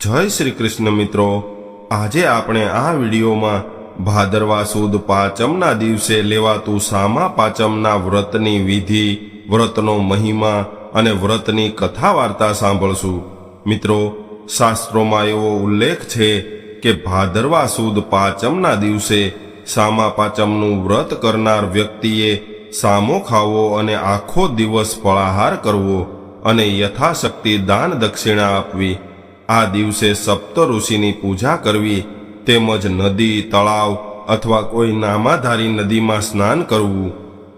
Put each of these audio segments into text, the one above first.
જય શ્રી કૃષ્ણ મિત્રો. આજે આપણે આ વિડીયોમાં ભાદરવા સુદ પાંચમના દિવસે લેવાતું સામા પાંચમના વ્રતની વિધિ, વ્રતનો મહિમા અને વ્રતની કથા વાર્તા સાંભળશું. મિત્રો, શાસ્ત્રોમાં એવો ઉલ્લેખ છે કે ભાદરવા સુદ પાંચમના દિવસે સામા પાંચમનું વ્રત કરનાર વ્યક્તિએ સામો ખાવો અને આખો દિવસ ફળાહાર કરવો અને યથાશક્તિ દાન દક્ષિણા આપવી. આ દિવસે સપ્ત ઋષિની પૂજા કરવી, તેમજ નદી, તળાવ અથવા કોઈ નામાધારી નદીમાં સ્નાન કરવું,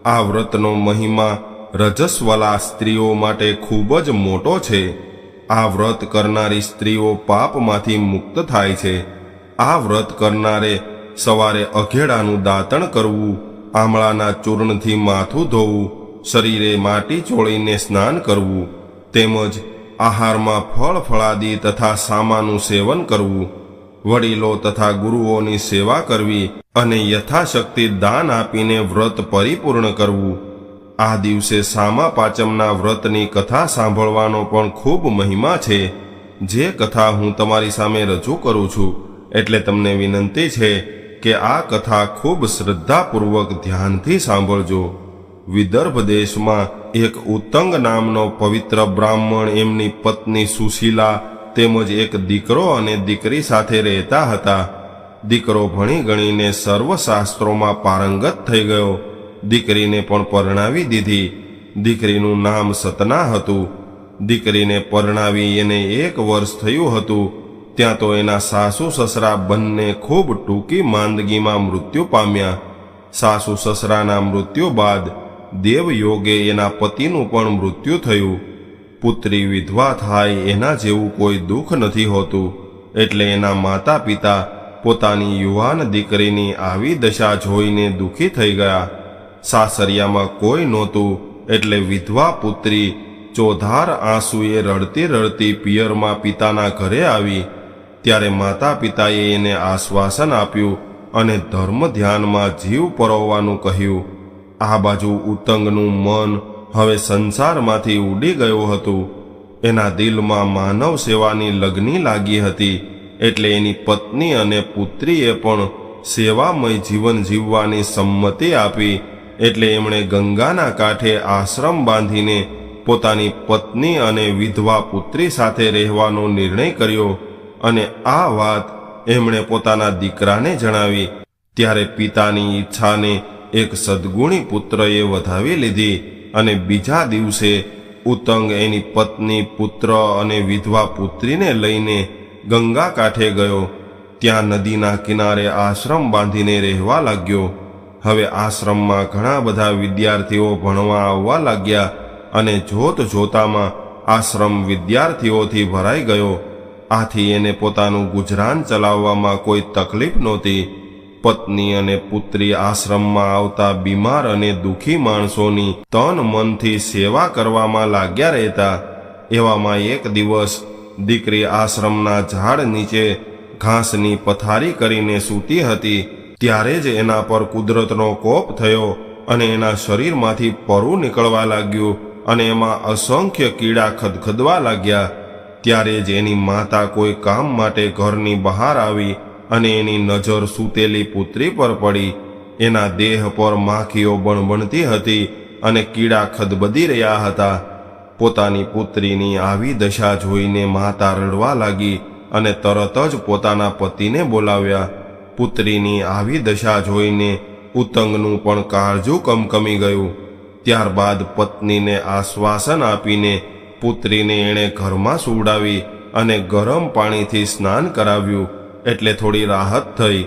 આ વ્રતનો મહિમા રજસ્વલા સ્ત્રીઓ માટે ખૂબ જ મોટો છે. આ વ્રત કરનારી સ્ત્રીઓ પાપમાંથી મુક્ત થાય છે. આ વ્રત કરનારે સવારે અઘેડાનું દાંતણ કરવું, આમળાના ચૂર્ણથી માથું ધોવું, શરીરે માટી ચોળીને સ્નાન કરવું, તેમજ આહારમાં ફળ, ફળાદી તથા સામાનું સેવન કરવું, વડીલો તથા ગુરુઓની સેવા કરવી અને યથાશક્તિ દાન આપીને વ્રત પરિપૂર્ણ કરવું. આ દિવસે સામા પાંચમના વ્રતની કથા સાંભળવાનો પણ ખૂબ મહિમા છે. જે કથા હું તમારી સામે રજૂ કરું છું, એટલે તમને વિનંતી છે કે આ કથા ખૂબ શ્રદ્ધાપૂર્વક ધ્યાનથી સાંભળજો. વિદર્ભ દેશમાં એક ઉત્તંગ નામનો પવિત્ર બ્રાહ્મણ એમની પત્ની સુશીલા તેમજ એક દીકરો અને દીકરી સાથે રહેતા હતા. દીકરો ભણી ગણીને સર્વશાસ્ત્રોમાં પારંગત થઈ ગયો. દીકરીને પણ પરણાવી દીધી. દીકરીનું નામ સતના હતું. દીકરીને પરણાવી એને એક વર્ષ થયું હતું. ત્યાં તો એના સાસુ સસરા બંને ખૂબ ટૂંકી માંદગીમાં મૃત્યુ પામ્યા. સાસુ સસરાના મૃત્યુ બાદ દેવયોગે એના પતિનું પણ મૃત્યુ થયું. પુત્રી વિધવા થાય એના જેવું કોઈ દુઃખ નથી હોતું. એટલે એના માતા પિતા પોતાની યુવાન દીકરીની આવી દશા જોઈને દુઃખી થઈ ગયા. સાસરિયામાં કોઈ નહોતું, એટલે વિધવા પુત્રી ચોધાર આંસુએ રડતી રડતી પિયરમાં પિતાના ઘરે આવી. ત્યારે માતા પિતાએ એને આશ્વાસન આપ્યું અને ધર્મ ધ્યાનમાં જીવ પરોવવાનું કહ્યું. આ બાજુ ઉતંગનું મન હવે સંસારમાંથી ઉડી ગયું હતું. એના દિલમાં માનવ સેવાની લગ્ની લાગી હતી, એટલે એની પત્ની અને પુત્રીએ પણ સેવામય જીવન જીવવાની સંમતિ આપી, એટલે એમણે ગંગાના કાંઠે આશ્રમ બાંધીને પોતાની પત્ની અને વિધવા પુત્રી સાથે રહેવાનો નિર્ણય કર્યો અને આ વાત એમણે પોતાના દીકરાને જણાવી. ત્યારે પિતાની ઈચ્છાને એક સદગુણી પુત્રએ વધાવી લીધી અને બીજા દિવસે ઉતંગ એની પત્ની, પુત્ર અને વિધવા પુત્રીને લઈને ગંગા કાંઠે ગયો. ત્યાં નદીના કિનારે આશ્રમ બાંધીને રહેવા લાગ્યો. હવે આશ્રમમાં ઘણા બધા વિદ્યાર્થીઓ ભણવા આવવા લાગ્યા અને જોત જોતામાં આશ્રમ વિદ્યાર્થીઓથી ભરાઈ ગયો. આથી એને પોતાનું ગુજરાન ચલાવવામાં કોઈ તકલીફ નહોતી. પત્ની અને પુત્રી આશ્રમમાં આવતા બીમાર અને દુઃખી માણસોની તન મનથી સેવા કરવામાં લાગ્યા રહેતા, એવામાં એક દિવસ દીકરી આશ્રમના ઝાડ નીચે ઘાસની પથારી કરીને સૂતી હતી. ત્યારે જ એના પર કુદરતનો કોપ થયો અને એના શરીરમાંથી પરું નીકળવા લાગ્યું અને એમાં અસંખ્ય કીડા ખદખદવા લાગ્યા. ત્યારે જ એની માતા કોઈ કામ માટે ઘરની બહાર આવી અને એની નજર સૂતેલી પુત્રી પર પડી. એના દેહ પર માખીઓ બણબણતી હતી અને કીડા ખદબદી રહ્યા હતા. પોતાની પુત્રીની આવી દશા જોઈને માતા રડવા લાગી અને તરત જ પોતાના પતિને બોલાવ્યા. પુત્રીની આવી દશા જોઈને ઉતંગનું પણ કાળજું કમકમી ગયું. ત્યારબાદ પત્નીને આશ્વાસન આપીને પુત્રીને એણે ઘરમાં સુવડાવી અને ગરમ પાણીથી સ્નાન કરાવ્યું. એટલે થોડી રાહત થઈ.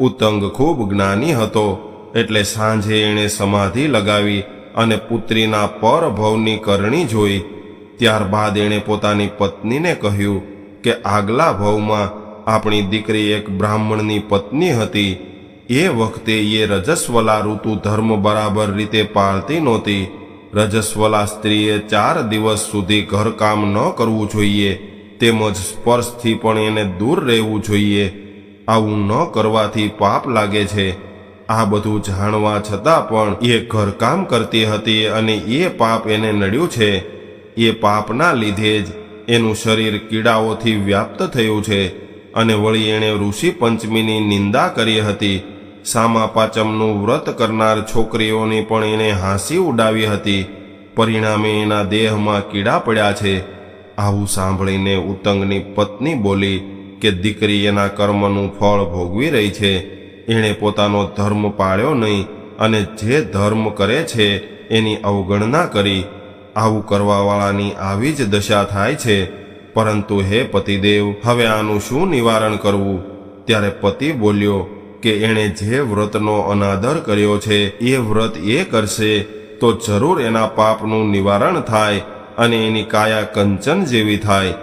ઉતંગ ખૂબ જ્ઞાની હતો, એટલે સાંજે એણે સમાધિ લગાવી અને પુત્રીના પરભવની કરણી જોઈ. ત્યારબાદ એણે પોતાની પત્નીને કહ્યું કે આગલા ભવમાં આપણી દીકરી એક બ્રાહ્મણની પત્ની હતી. એ વખતે એ રજસ્વલા ઋતુ ધર્મ બરાબર રીતે પાળતી નહોતી. રજસ્વલા સ્ત્રીએ ચાર દિવસ સુધી ઘરકામ ન કરવું જોઈએ. તેમજ સ્પર્શથી પણ એને દૂર રહેવું જોઈએ. આવું ન કરવાથી પાપ લાગે છે. આ બધું જાણવા છતાં પણ એ ઘરકામ કરતી હતી અને એ પાપ એને નડ્યું છે. એ પાપના લીધે જ એનું શરીર કીડાઓથી વ્યાપ્ત થયું છે અને વળી એણે ઋષિ પંચમીની નિંદા કરી હતી. સામા પાચમનું વ્રત કરનાર છોકરીઓની પણ એણે હાંસી ઉડાવી હતી. પરિણામે એના દેહમાં કીડા પડ્યા છે. આવું સાંભળીને ઉતંગની પત્ની બોલી કે દીકરી એના કર્મનું ફળ ભોગવી રહી છે. એણે પોતાનો ધર્મ પાળ્યો નહીં અને જે ધર્મ કરે છે એની અવગણના કરી. આવું કરવાવાળાની આવી જ દશા થાય છે. પરંતુ હે પતિદેવ, હવે આનું શું નિવારણ કરવું? ત્યારે પતિ બોલ્યો કે એણે જે વ્રતનો અનાદર કર્યો છે એ વ્રત એ કરશે તો જરૂર એના પાપનું નિવારણ થાય. અને એની કાયા કંચન જેવી થાય.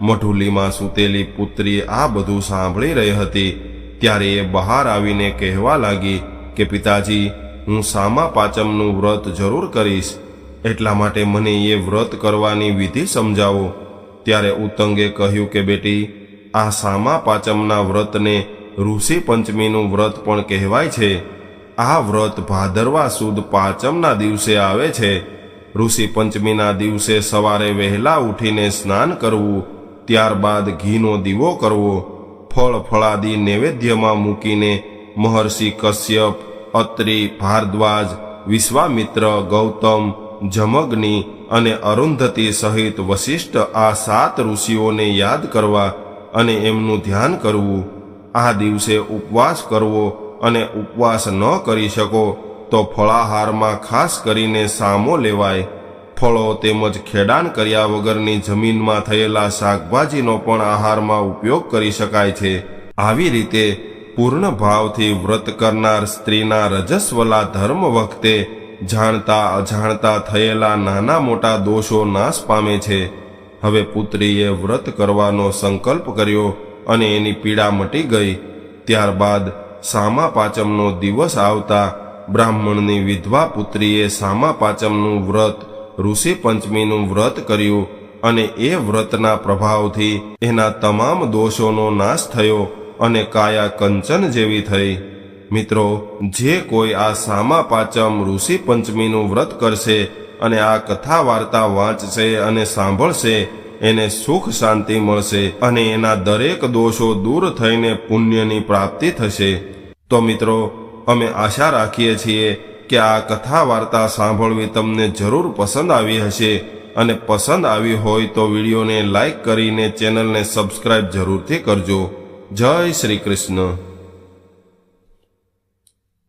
મઢુલીમાં સૂતેલી પુત્રી આ બધું સાંભળી રહી હતી. ત્યારે એ બહાર આવીને કહેવા લાગી કે, પિતાજી, હું સામા પાચમનું વ્રત જરૂર કરીશ. એટલા માટે મને એ વ્રત કરવાની વિધિ સમજાવો. ત્યારે ઉત્તંગે કહ્યું કે, બેટી, આ સામા પાચમના વ્રતને ઋષિ પંચમીનું વ્રત પણ કહેવાય છે. આ વ્રત ભાદરવા સુદ પાંચમના દિવસે આવે છે. ઋષિ પંચમીના દિવસે સવારે વહેલા ઉઠીને સ્નાન કરવું, ત્યારબાદ ઘીનો દીવો કરવો, ફળ ફળાદી નૈવેદ્યમાં મૂકીને મહર્ષિ કશ્યપ, અત્રિ, ભારદ્વાજ, વિશ્વામિત્ર, ગૌતમ, જમગ્નિ અને અરુંધતી સહિત વશિષ્ઠ આ સાત ઋષિઓને યાદ કરવા અને એમનું ધ્યાન કરવું. આ દિવસે ઉપવાસ કરવો અને ઉપવાસ ન કરી શકો તો ફળાહારમાં ખાસ કરીને સામો લેવાય. ફળો તેમજ ખેડાણ કર્યા વગરની જમીનમાં થયેલા શાકભાજીનો પણ આહારમાં ઉપયોગ કરી શકાય છે. આવી રીતે પૂર્ણ ભાવથી વ્રત કરનાર સ્ત્રીના રજસ્વલા ધર્મ વખતે જાણતા અજાણતા થયેલા નાના મોટા દોષો નાશ પામે છે. હવે પુત્રીએ વ્રત કરવાનો સંકલ્પ કર્યો અને એની પીડા મટી ગઈ. ત્યારબાદ સામા પાચમનો દિવસ આવતા બ્રાહ્મણની વિધવા પુત્રીએ સામા પાંચમનું વ્રત ઋષિ પંચમીનું વ્રત કર્યું અને એ વ્રતના પ્રભાવથી એના તમામ દોષોનો નાશ થયો અને કાયા કંચન જેવી થઈ. મિત્રો, જે કોઈ આ સામા પાચમ ઋષિ પંચમીનું વ્રત કરશે અને આ કથા વાર્તા વાંચશે અને સાંભળશે, એને સુખ શાંતિ મળશે અને એના દરેક દોષો દૂર થઈને પુણ્યની પ્રાપ્તિ થશે. તો મિત્રો અમે આશા રાખીએ છીએ કે આ કથા વાર્તા સાંભળવી તમને જરૂર પસંદ આવી હશે અને પસંદ આવી હોય તો વિડીયોને લાઈક કરીને ચેનલને સબસ્ક્રાઇબ જરૂરથી કરજો. જય શ્રી કૃષ્ણ.